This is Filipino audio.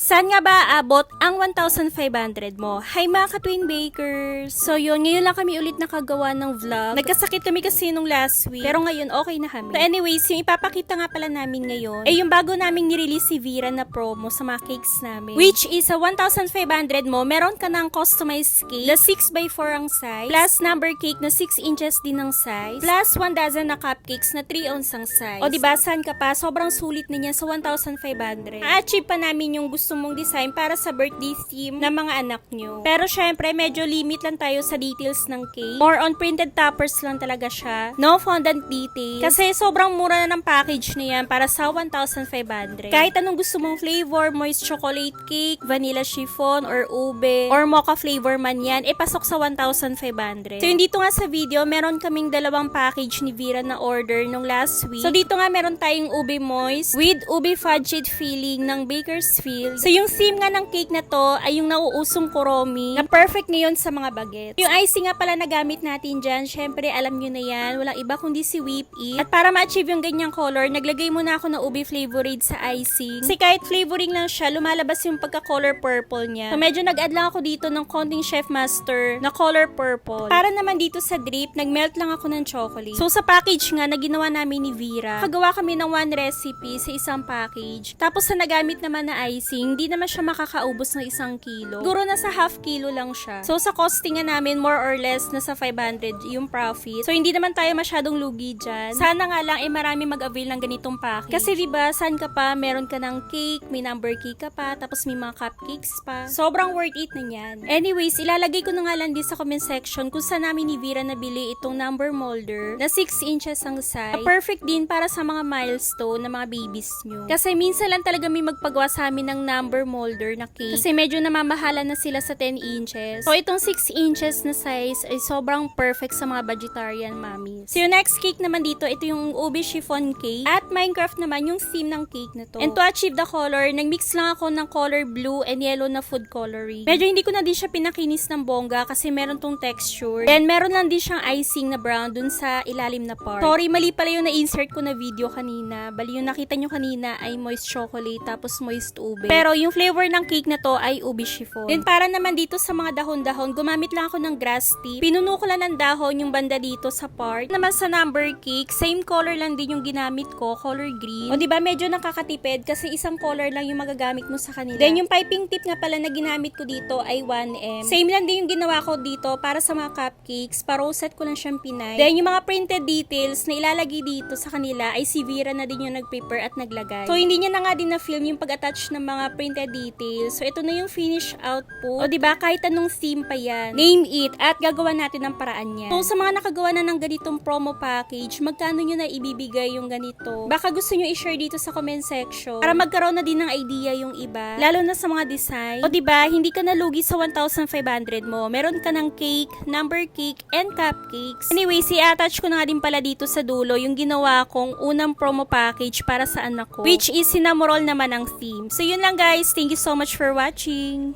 Saan nga ba aabot ang 1,500 mo? Hi mga ka-twin bakers! So yun, ngayon lang kami ulit nakagawa ng vlog. Nagkasakit kami kasi nung last week. Pero ngayon, okay na kami. So anyways, yung ipapakita nga pala namin ngayon, ay yung bago naming nirelease si Vera na promo sa mga cakes namin. Which is sa 1,500 mo, meron ka ng customized cake na 6x4 ang size, plus number cake na 6 inches din ang size, plus 1 dozen na cupcakes na 3 ounce ang size. O diba, saan ka pa? Sobrang sulit na niya sa 1,500. A-achieve pa namin yung gusto mong design para sa birthday theme ng mga anak nyo. Pero syempre, medyo limit lang tayo sa details ng cake. More on printed toppers lang talaga siya. No fondant details. Kasi sobrang mura na ng package na yan para sa 1,500. Kahit anong gusto mong flavor, moist chocolate cake, vanilla chiffon, or ube, or mocha flavor man yan, e pasok sa 1,500. So, yung dito nga sa video, meron kaming dalawang package ni Vera na order nung last week. So, dito nga meron tayong ube moist with ube fudged filling ng Bakersfield. So, yung theme nga ng cake na to ay yung nauusong kuromi na perfect ngayon sa mga bagets. Yung icing nga pala na gamit natin dyan, syempre alam nyo na yan, walang iba kundi si Whip. At para ma-achieve yung ganyang color, naglagay muna ako ng ube flavorade sa icing. Kasi kahit flavoring lang siya, lumalabas yung pagka-color purple niya. So medyo nag-add lang ako dito ng konting Chef Master na color purple. Para naman dito sa drip, nag-melt lang ako ng chocolate. So sa package nga na ginawa namin ni Vera, kagawa kami ng one recipe sa isang package. Tapos sa nagamit naman na icing, hindi naman siya makakaubos ng isang kilo. Siguro nasa half kilo lang siya. So sa costing nga namin, more or less, nasa 500 yung profit. So hindi naman tayo masyadong lugi dyan. Sana nga lang, eh marami mag-avail ng ganitong package. Kasi diba, saan ka pa, meron ka ng cake, may number cake ka pa, tapos may mga cupcakes pa. Sobrang worth it na yan. Anyways, ilalagay ko na nga lang din sa comment section kung saan namin ni Vera nabili itong number molder na 6 inches ang size. Perfect din para sa mga milestone na mga babies nyo. Kasi minsan lang talaga may magpagawa sa amin ng number molder na cake. Kasi medyo namamahala na sila sa 10 inches. So itong 6 inches na size ay sobrang perfect sa mga vegetarian mommies. So yung next cake naman dito, ito yung ube chiffon cake. At Minecraft naman yung theme ng cake na to. And to achieve the color, nagmix lang ako ng color blue and yellow na food coloring. Medyo hindi ko na din siya pinakinis ng bongga kasi meron tong texture. And meron lang din siyang icing na brown dun sa ilalim na part. Sorry, mali pala yung na-insert ko na video kanina. Bali yung nakita nyo kanina ay moist chocolate tapos moist ube. Pero yung flavor ng cake na to ay ube chiffon. Then para naman dito sa mga dahon-dahon, gumamit lang ako ng grass tip. Pinuno ko lang ng dahon yung banda dito sa part. Naman sa number cake, same color lang din yung ginamit ko, color green. O ba medyo nakakatipid kasi isang color lang yung magagamit mo sa kanila. Then yung piping tip nga pala na ginamit ko dito ay 1M. Same lang din yung ginawa ko dito para sa mga cupcakes. Pa-rosette ko lang siyang pinay. Then yung mga printed details na ilalagay dito sa kanila ay si Vera na din yung nag-prepare at naglagay. So hindi niya na nga din na-film yung pag-attach ng mga printed details. So ito na yung finish output. O ba kahit anong theme pa yan. Name it at gagawa natin ng paraan niya. So sa mga nakagawa na ng ganitong promo package, magkano nyo na ibibigay yung ganito? Baka gusto nyo i-share dito sa comment section para magkaroon na din ng idea yung iba. Lalo na sa mga design. O ba hindi ka nalugi sa 1,500 mo. Meron ka ng cake, number cake, and cupcakes. Anyway, si attach ko na nga din pala dito sa dulo yung ginawa kong unang promo package para sa anak ko. Which is sinamorol naman ang theme. So yun lang guys. Thank you so much for watching.